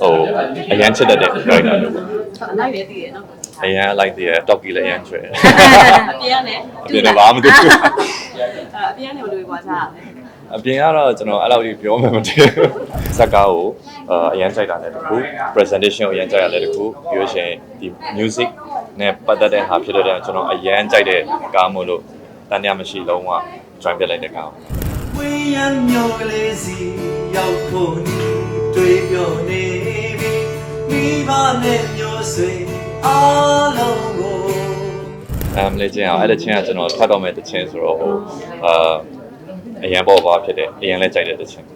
ဟိုအရန်ချစ်တတ်တဲ့ character မျိုးပေါ့အလိုက်လည်းတည်ရနော်အရန်လိုက်တဲ့ talkie လည်းအရန်ချွဲအပြင်ကနေအပြင်လည်းဘာမှမသိဘူးအပြင်ကနေဘယ်လိုကွာစားရလဲအပြင်ကတော့ကျွန်တော်အဲ့လောက်ကြီးပြောမှမတည်ဘူးဇက်ကားကိုအာအရန်ကြိုက်တာလည်းတစ်ခု presentation ကိုအရန်ကြိုက်တာလည်းတစ်ခုပြီးလို့ရှိရင်ဒီ music နဲ့ပတ်သက်တဲ့ဟာဖြစ်တဲ့ကျွန်တော်အရန်ကြိုက်တဲ့ကားမို့လို့တန်တရားမရှိလုံးဝ join ပြလိုက်တဲ့ကားဝင်းရမျိုးကလေးစီရောက်ဖို့နီးတွေ့ပြောနေပြီမိ ဘနဲ့မျိုးဆွေအားလုံးကိုအမ်လေးချင်းအောင်အဲ့ဒီချင်းကကျွန်တော်ဖတ်တော့မဲ့တချင်းဆိုတော့ဟိုအာအရန်ပေါ်ပါဖြစ်တယ်အရန်လည်းကြိုက်တဲ့တချင်း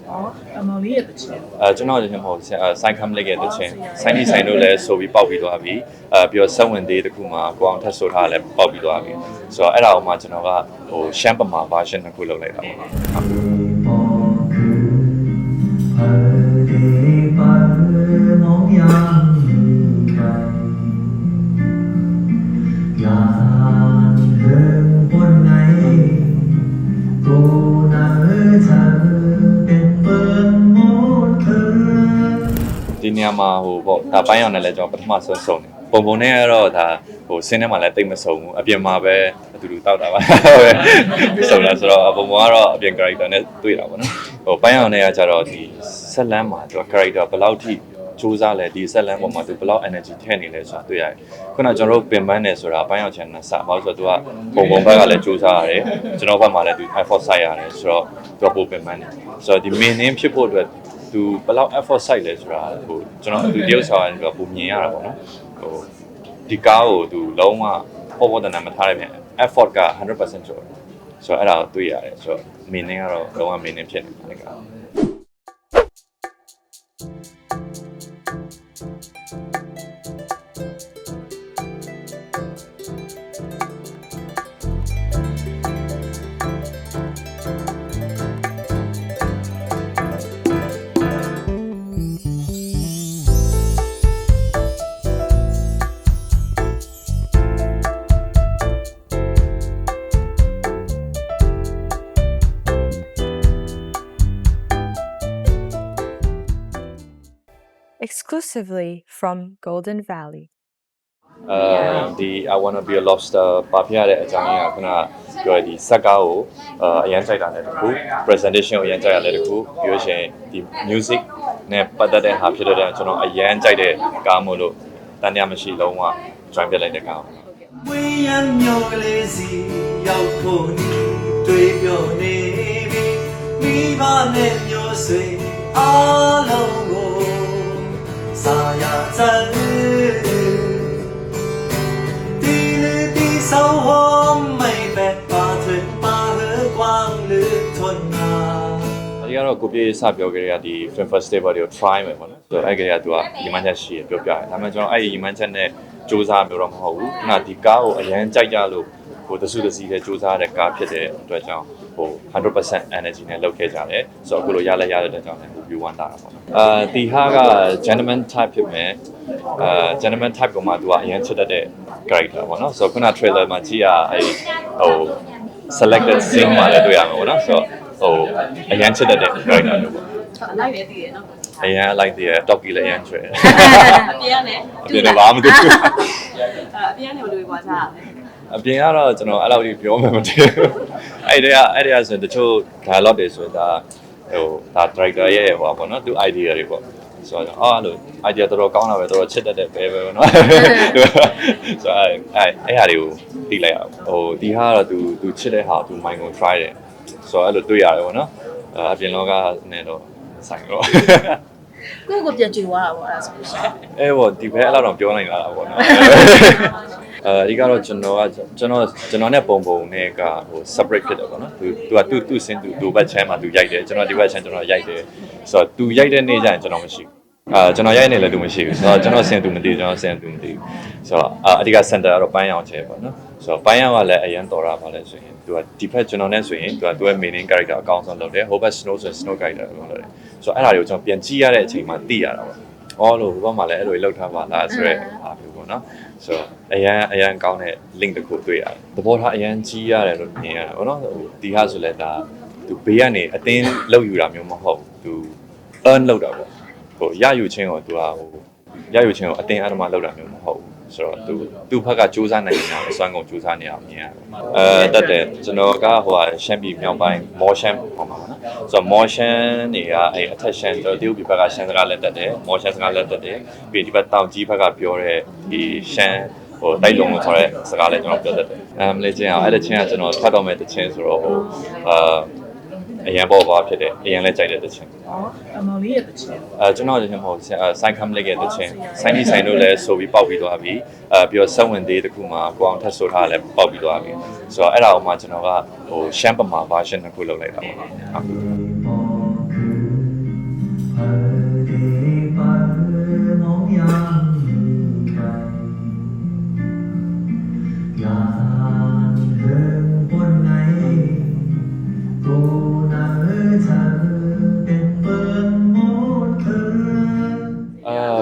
အမောင်လေးရဲ့တချင်အဲကျွန်တော်ကျွန်တော်ဟိုဆိုင်ကမ်လေးရဲ့တချင်းဆိုင်ဒီဆိုင်တို့လည်းဆိုပြီးပေါက်ပြီးသွားပြီအဲပြီးတော့ဆက်ဝင်သေးတခုမှကိုအောင်ထပ်ဆိုထားလည်းပေါက်ပြီးသွားပြီဆိုတော့အဲ့ဒါအောင်မှကျွန်တော်ကဟိုရှမ်းပမာ version တစ်ခုလုပ်လိုက်တာပေါ့ ဒီနေရာမှာဟိုပေါ့ဒါပိုင်းအောင်နဲ့လည်းကျွန်တော်ပထမဆုံးဆုံးတယ်ပုံပုံနဲ့ကတော့ဒါဟိုဆင်းထဲမှာလည်းတိတ်မဆုံးဘူးအပြင်မှာပဲအတူတူတောက်တာပါပဲဆုံးလာဆိုတော့ပုံပုံကတော့အပြင် character နဲ့တွေ့တာပေါ့နော်ဟိုပိုင်းအောင်နဲ့ကကြတော့ဒီဆက်လန်းမှာသူက character ဘယ်လောက်ထိစူးစမ်းလဲဒီဆက်လန်းပေါ်မှာသူဘယ်လောက် energy ထည့်နေလဲဆိုတာတွေ့ရတယ်ခုနကကျွန်တော်တို့ပင်ပန်းနေဆိုတာပိုင်းအောင်ချန်နဲ့စပါဆိုတော့သူကပုံပုံဘက်ကလည်းစူးစမ်းရတယ်ကျွန်တော်ဘက်မှာလည်းသူ effort စိုက်ရတယ်ဆိုတော့သူကပိုပင်ပန်းနေဆိုတော့ဒီ meaning ဖြစ်ဖို့အတွက် သူဘယ်လောက် effort site လဲဆိုတာဟိုကျွန်တော်သူတယောက်ဆောင်ရတယ်ပုံမြင်ရတာပေါ့နော်ဟိုဒီကားကိုသူလုံးဝပေါ်ပေါ်တန်တန်မထားရပြန် effort က100%ကျော်တယ်ဆိုတော့အဲ့ဒါကိုတွေ့ရတယ်ဆိုတော့ meaning ကတော့လုံးဝ meaning ဖြစ်နေတာကား exclusively from Golden Valley. အဲဒီ I wanna be a lobster ပါပြရတဲ့အကြောင်းရင်းကခုနကပြောရဒီစက်ကားကိုအာအရန်ကြိုက်တာလည်းတစ်ခု presentation ကိုအရန်ကြိုက်တာလည်းတစ်ခုပြီးလို့ရှိရင်ဒီ music နဲ့ပတ်သက်တဲ့ဟာဖြစ်တဲ့ကျွန်တော်အရန်ကြိုက်တဲ့ကားမို့လို့တန်တရားမရှိလုံးဝ join ပြလိုက်တဲ့ကားပေါ့ဝင်းရမျိုးကလေးစီရောက်ဖို့နီးတွေ့ပြောနေပြီမိဘနဲ့မျိုးဆွေအားလုံး တော့ကိုပြေးစပြောကြရတဲ့ဒီ film festival တွေကို try မယ်ပေါ့နော်ဆိုတော့အဲ့ကလေးကသူကရီမန်ချက်ရှိရပြောပြတယ်ဒါပေမဲ့ကျွန်တော်အဲ့ဒီရီမန်ချက်နဲ့စူးစမ်းမျိုးတော့မဟုတ်ဘူးခုနဒီကားကိုအရန်ကြိုက်ကြလို့ဟိုတစုတစည်းနဲ့စူးစမ်းရတဲ့ကားဖြစ်တဲ့အတွက်ကြောင့်ဟို100% energy နဲ့လုပ်ခဲ့ကြတယ်ဆိုတော့အခုလိုရလဲရတဲ့အတွက်ကြောင့်လည်း review 1တာတာပေါ့နော်အာဒီဟာက gentleman type ဖြစ်မယ်အာ gentleman type ကမှသူကအရန်ချစ်တတ်တဲ့ character ပေါ့နော်ဆိုတော့ခုန trailer မှာကြည့်ရအဲ့ဟို selected scene မှာလည်းတွေ့ရမှာပေါ့နော်ဆိုတော့ ဟိုအရန်ချစ်တတ်တဲ့ character မျိုးပေါ့ အလိုက်လည်းတည်ရနော် အရန်လိုက်တဲ့ talkie လည်းအရန်ချွဲ အပြင်ကနေ အပြင်လည်းဘာမှမသိဘူး အပြင်ကနေဘယ်လိုကွာစားရလဲ အပြင်ကတော့ကျွန်တော်အဲ့လောက်ကြီးပြောမှမတည်ဘူးအဲ့ဒီကအဲ့ဒီကဆိုရင်တချို့ dialogue တွေဆိုဒါဟိုဒါ director ရဲ့ဟိုပါပေါ့နော်သူ idea တွေပေါ့ဆိုတော့အော်အဲ့လို idea တော်တော်ကောင်းတာပဲတော်တော်ချစ်တတ်တဲ့ပဲပဲပေါ့နော်ဆိုတော့အဲ့အဲ့အဲ့ဟာတွေကိုသိလိုက်အောင်ဟိုဒီဟာကတော့ तू तू ချစ်တဲ့ဟာ तू mind ကို try တယ် ဆိုတော့အဲ့လိုတွေ့ရတယ်ပေါ့နော်အပြင်လောကနဲ့တော့ဆိုင်တော့ကိုယ့်ကိုပြန်ကြွေသွားတာပေါ့အဲ့ဒါဆိုလို့ရှိရင်အဲပေါ့ဒီဘက်အဲ့လောက်တော့ပြောနိုင်လာတာပေါ့နော်အဲဒီကတော့ကျွန်တော်ကကျွန်တော်ကျွန်တော်နဲ့ပုံပုံနဲ့ကဟို separate ဖြစ်တယ်ပေါ့နော်သူသူကသူ့သူ့စင်သူသူ့ဘက်ချမ်းမှာသူရိုက်တယ်ကျွန်တော်ဒီဘက်ချမ်းကျွန်တော်ရိုက်တယ်ဆိုတော့သူရိုက်တဲ့နေ့ကျရင်ကျွန်တော်မရှိဘူးအာကျွန်တော်ရိုက်နေလည်းသူမရှိဘူးဆိုတော့ကျွန်တော်စင်သူမသိဘူးကျွန်တော်စင်သူမသိဘူးဆိုတော့အာအဓိက center ကတော့ပန်းရောင်ချဲပေါ့နော် ဆိုတော့ပန်းရောင်ကလည်းအရင်တော်တာပါလဲဆိုရင်သူကဒီဘက်ကျွန်တော်နဲ့ဆိုရင်သူကသူ့ရဲ့ main character အကောင်းဆုံးလုပ်တယ်ဟိုဘက် snow ဆိုရင် snow character အကောင်းလုပ်တယ်ဆိုတော့အဲ့ဒါတွေကိုကျွန်တော်ပြန်ကြည့်ရတဲ့အချိန်မှာသိရတာပေါ့အော်လို့ဘုဘမှာလည်းအဲ့လိုလောက်ထားပါလားဆိုတော့အားမျိုးပေါ့နော်ဆိုတော့အရန်အရန်ကောင်းတဲ့ link တစ်ခုတွေ့ရတယ်သဘောထားအရန်ကြီးရတယ်လို့မြင်ရတယ်ပေါ့နော်ဟိုဒီဟာဆိုလဲဒါသူဘေးကနေအတင်းလောက်ယူတာမျိုးမဟုတ်သူ earn လောက်တာပေါ့ဟိုရယူချင်းကိုသူကဟိုရယူချင်းကိုအတင်းအဓမ္မလောက်တာမျိုးမဟုတ်ဘူး ဆိုတော့သူသူ့ဘက်ကစူးစမ်းနိုင်နေတာအစွမ်းကုန်စူးစမ်းနေအောင်မြင်ရတယ်အဲတက်တယ်ကျွန်တော်ကဟိုဟာရှမ်းပြည်မြောက်ပိုင်းမော်ရှမ်းဟောမှာပါနော်ဆိုတော့မော်ရှမ်းတွေကအဲအထက်ရှမ်းကျွန်တော်တရုတ်ပြည်ဘက်ကရှမ်းစကားလက်တက်တယ်မော်ရှမ်းစကားလက်တက်တယ်ပြီးဒီဘက်တောင်ကြီးဘက်ကပြောတဲ့ဒီရှမ်းဟိုတိုက်လုံးလို့ခေါ်တဲ့စကားလည်းကျွန်တော်ပြောတတ်တယ်။အဲမလေးချင်းအောင်အဲ့ဒီချင်းကကျွန်တော်ဖတ်တော့မဲ့တချင်းဆိုတော့ဟိုအာ အရန်ပေါ်ပါဖြစ်တယ်အရန်လည်းကြိုက်တဲ့တချင်းဟောအမောင်လေးရဲ့တချင်အဲကျွန်တော်ချင်းမဟုတ်ဆိုင်ကမ်လေးရဲ့တချင်းဆိုင်ဒီဆိုင်တို့လည်းဆိုပြီးပေါက်ပြီးသွားပြီအဲပြီးတော့ဆက်ဝင်သေးတခုမှကိုအောင်ထပ်ဆိုထားလည်းပေါက်ပြီးသွားပြီဆိုတော့အဲ့ဒါအောင်မှကျွန်တော်ကဟိုရှမ်းပမာ version တစ်ခုလုပ်လိုက်တာပေါ့ဟုတ်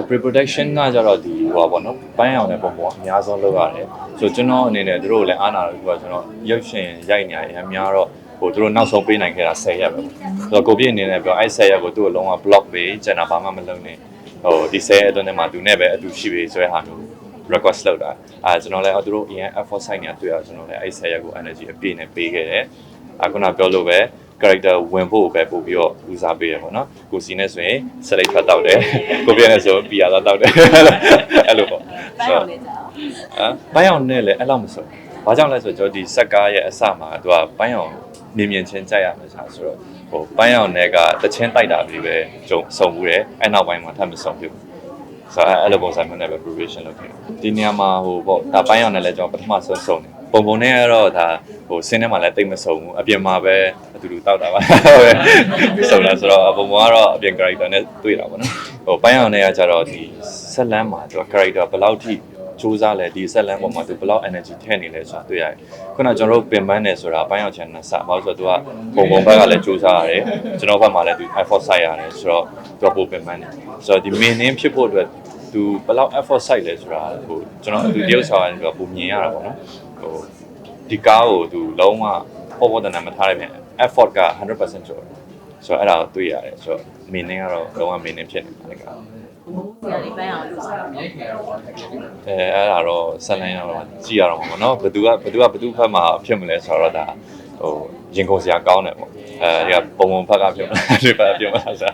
အာ pre-production ကကြတော့ဒီဟိုပါပေါ့နော်ပန်းအောင်တဲ့ပုံပေါ်အများဆုံးလုပ်ရတယ်ဆိုတော့ကျွန်တော်အနေနဲ့တို့လည်းအားနာလို့ပြောကျွန်တော်ရုပ်ရှင်ရိုက်နေရအများတော့ဟိုတို့နောက်ဆုံးပေးနိုင်ခဲ့တာ10ရက်ပဲပေါ့ဆိုတော့ကိုပြည့်အနေနဲ့ပြောအဲ့10ရက်ကိုသူ့အလုံးဝ block ပေးကျန်တာဘာမှမလုပ်နဲ့ဟိုဒီ10ရက်အတွင်းထဲမှာသူနဲ့ပဲအတူရှိပြီဆိုတဲ့ဟာမျိုး request လုပ်တာအာကျွန်တော်လည်းသူတို့အရင် effort site နေတွေ့ရကျွန်တော်လည်းအဲ့10ရက်ကို energy အပြည့်နဲ့ပေးခဲ့တယ်အခုနပြောလို့ပဲ character ဝင်ဖို့ပဲပို့ပြီးတော့ဦးစားပေးရပေါ့နော်ကိုစီနဲ့ဆိုရင် select ဖတ်တောက်တယ်ကိုပြည့်နဲ့ဆိုရင် PR တောက်တယ်အဲ့လိုပေါ့ပန်းအောင်နေကြအောင်ဟမ်ပန်းအောင်နဲ့လည်းအဲ့လောက်မဆိုဘာကြောင့်လဲဆိုတော့ကျွန်တော်ဒီစက်ကားရဲ့အစမှာသူကပန်းအောင်မြင်မြင်ချင်းကြိုက်ရမှာဆိုတော့ဟိုပန်းအောင်နဲ့ကတချင်းတိုက်တာပြီးပဲကျုံစုံဘူးတယ်အဲ့နောက်ပိုင်းမှာထပ်မစုံဘူးဆိုတော့အဲ့လိုပုံစံမျိုးနဲ့ပဲ preparation လုပ်ခဲ့ဒီနေရာမှာဟိုပေါ့ဒါပန်းအောင်နဲ့လည်းကျွန်တော်ပထမဆုံးစုံတယ် ပုံပုံနဲ့ကတော့ဒါဟိုစင်းထဲမှာလည်းတိတ်မစုံဘူးအပြင်မှာပဲအတူတူတောက်တာပါပဲစုံလာဆိုတော့ပုံပုံကတော့အပြင် character နဲ့တွေ့တာပေါ့နော်ဟိုပန်းအောင်နဲ့ကကြတော့ဒီဆက်လန်းမှာသူက character ဘယ်လောက်ထိစူးစမ်းလဲဒီဆက်လန်းပေါ်မှာသူဘယ်လောက် energy ထည့်နေလဲဆိုတာတွေ့ရတယ်ခုနကကျွန်တော်တို့ပင်ပန်းနေဆိုတာအပိုင်းအောင်ချန်နဲ့စပါလို့ဆိုတော့သူကပုံပုံဘက်ကလည်းစူးစမ်းရတယ်ကျွန်တော်ဘက်မှာလည်းသူ effort စိုက်ရတယ်ဆိုတော့သူကပိုပင်ပန်းနေဆိုတော့ဒီ meaning ဖြစ်ဖို့အတွက်သူဘယ်လောက် effort စိုက်လဲဆိုတာဟိုကျွန်တော်သူတရုပ်ဆောင်ရတယ်သူကပုံမြင်ရတာပေါ့နော် ဟိုဒီကားကိုသူလုံးဝပေါ်ပေါ်တန်တန်မထားရပြန် effort က100%ကျော်တယ်ဆိုတော့အဲ့ဒါကိုတွေ့ရတယ်ဆိုတော့ meaning ကတော့လုံးဝ meaning ဖြစ်နေတာလေကဘိုးဆရာလေးပန်းအောင်လို့ဆိုတာအဲအဲ့ဒါတော့ဆက်လိုင်းတော့ကြည့်ရတော့မှာပေါ့နော်ဘယ်သူကဘယ်သူကဘယ်သူဖက်မှာဖြစ်မလဲဆိုတော့ဒါဟိုရင်ကုန်စရာကောင်းတယ်ပေါ့အဲဒီကပုံပုံဖက်ကဖြစ်မလားဒီဖက်ကဖြစ်မလားဆို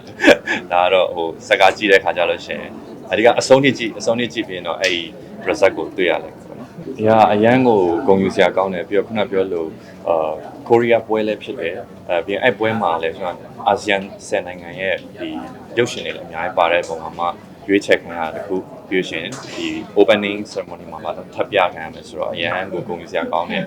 တာဒါကတော့ဟိုစကားကြည့်တဲ့ခါကြလို့ရှိရင်အဲဒီကအဆုံးထိကြည့်အဆုံးထိကြည့်ပြီးရင်တော့အဲ့ဒီ result ကိုတွေ့ရလိမ့်မယ်ပေါ့နော် ဒီကအရန်ကိုဂုံယူစရာကောင်းတယ်ပြီးတော့ခုနပြောလို့အာကိုရီးယားပွဲလည်းဖြစ်တယ်အဲပြီးရင်အဲ့ပွဲမှာလည်းကျွန်တော်အာဆီယံ10နိုင်ငံရဲ့ဒီရုပ်ရှင်တွေလည်းအများကြီးပါတဲ့ပုံမှာမှရွေးချယ်ခံရတဲ့တစ်ခု ပြီးရှင်ဒီ opening ceremony မှာပါတော့ထပ်ပြခံရမယ်ဆိုတော့အရန်ကိုဂုဏ်ယူစရာကောင်းတဲ့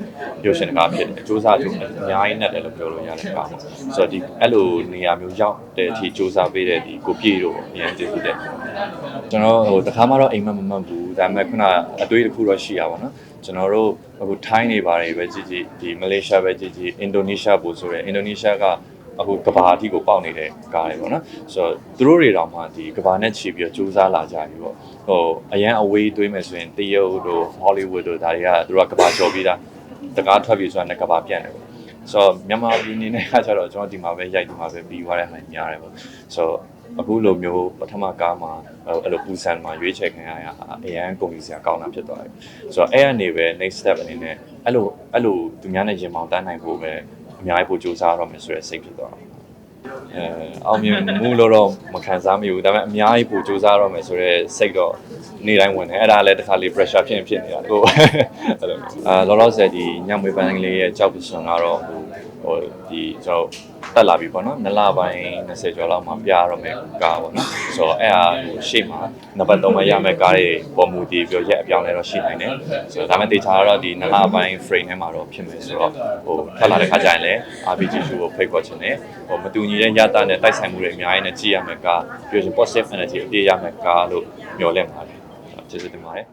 ရုပ်ရှင်တကားဖြစ်တယ်။စူးစမ်းကြိုးအများကြီးနဲ့တယ်လို့ပြောလို့ရတယ်ကားပေါ့။ဆိုတော့ဒီအဲ့လိုနေရာမျိုးရောက်တဲ့အထိစူးစမ်းပေးတဲ့ဒီကိုပြေတို့အရန်ကျေးဇူးတင်။ကျွန်တော်ဟိုတခါမှတော့အိမ်မက်မမတ်ဘူး။ဒါပေမဲ့ခုနအတွေးတစ်ခုတော့ရှိရပါတော့။ကျွန်တော်တို့အခုထိုင်းနေပါတယ်ပဲကြည့်ကြည့်ဒီမလေးရှားပဲကြည့်ကြည့်အင်ဒိုနီးရှားပို့ဆိုရယ်အင်ဒိုနီးရှားက အခုကဘာအထိကိုပေါက်နေတဲ့ကားတွေပေါ့နော်ဆိုတော့သူတို့တွေတောင်မှဒီကဘာနဲ့ချီပြီးတော့စူးစမ်းလာကြပြီပေါ့ဟိုအရန်အဝေးတွေးမယ်ဆိုရင်တရုတ်တို့ဟောလိဝုဒ်တို့ဒါတွေကသူတို့ကကဘာကျော်ပြီးသားတကားထွက်ပြီးဆိုတာနဲ့ကဘာပြန့်တယ်ပေါ့ဆိုတော့မြန်မာပြည်အနေနဲ့ကကျတော့ကျွန်တော်ဒီမှာပဲရိုက်ဒီမှာပဲပြီးသွားတဲ့ဟာများတယ်ပေါ့ဆိုတော့အခုလိုမျိုးပထမကားမှာအဲ့လိုပူဆန်မှာရွေးချယ်ခံရရအရန်ကုန်ကြီးစရာကောင်းတာဖြစ်သွားတယ်ဆိုတော့အဲ့အနေပဲ next step အနေနဲ့အဲ့လိုအဲ့လိုသူများနဲ့ရင်မောင်တန်းနိုင်ဖို့ပဲ အများကြီးပို့ကြိုးစားရတော့မယ်ဆိုတဲ့စိတ်ဖြစ်သွားတယ်အဲအောင်မြင်မှုလို့တော့မခံစားမိဘူးဒါပေမဲ့အများကြီးပို့ကြိုးစားရတော့မယ်ဆိုတော့စိတ်တော့နေ့တိုင်းဝင်တယ်အဲ့ဒါလည်းတစ်ခါလေး pressure ဖြစ်ရင်ဖြစ်နေတာကိုအဲ့လိုအာလောလောဆယ်ဒီညမွေးပန်းကလေးရဲ့ကြောက်ပစွန်ကတော့ဟိုဟိုဒီကျွန်တော် တက်လာပြီပေါ့နော်နလပိုင်း20ကျော်လောက်မှပြရတော့မယ်ကားပေါ့နော်ဆိုတော့အဲ့ဟာဟိုရှေ့မှာနံပါတ်3မှာရမယ်ကားတွေပေါ်မူတည်ပြီးရက်အပြောင်းလဲတော့ရှိနိုင်တယ်ဆိုတော့ဒါပေမဲ့တေချာတော့ဒီနလပိုင်း frame ထဲမှာတော့ဖြစ်မယ်ဆိုတော့ဟိုထပ်လာတဲ့ခါကျရင်လည်း RPG show ကိုဖိတ်ခေါ်ချင်တယ်ဟိုမတူညီတဲ့ရတာနဲ့တိုက်ဆိုင်မှုတွေအများကြီးနဲ့ကြည့်ရမယ်ကားပြီးရင် positive energy အပြည့်ရမယ်ကားလို့မျှော်လင့်ပါတယ်ကျေးဇူးတင်ပါတယ်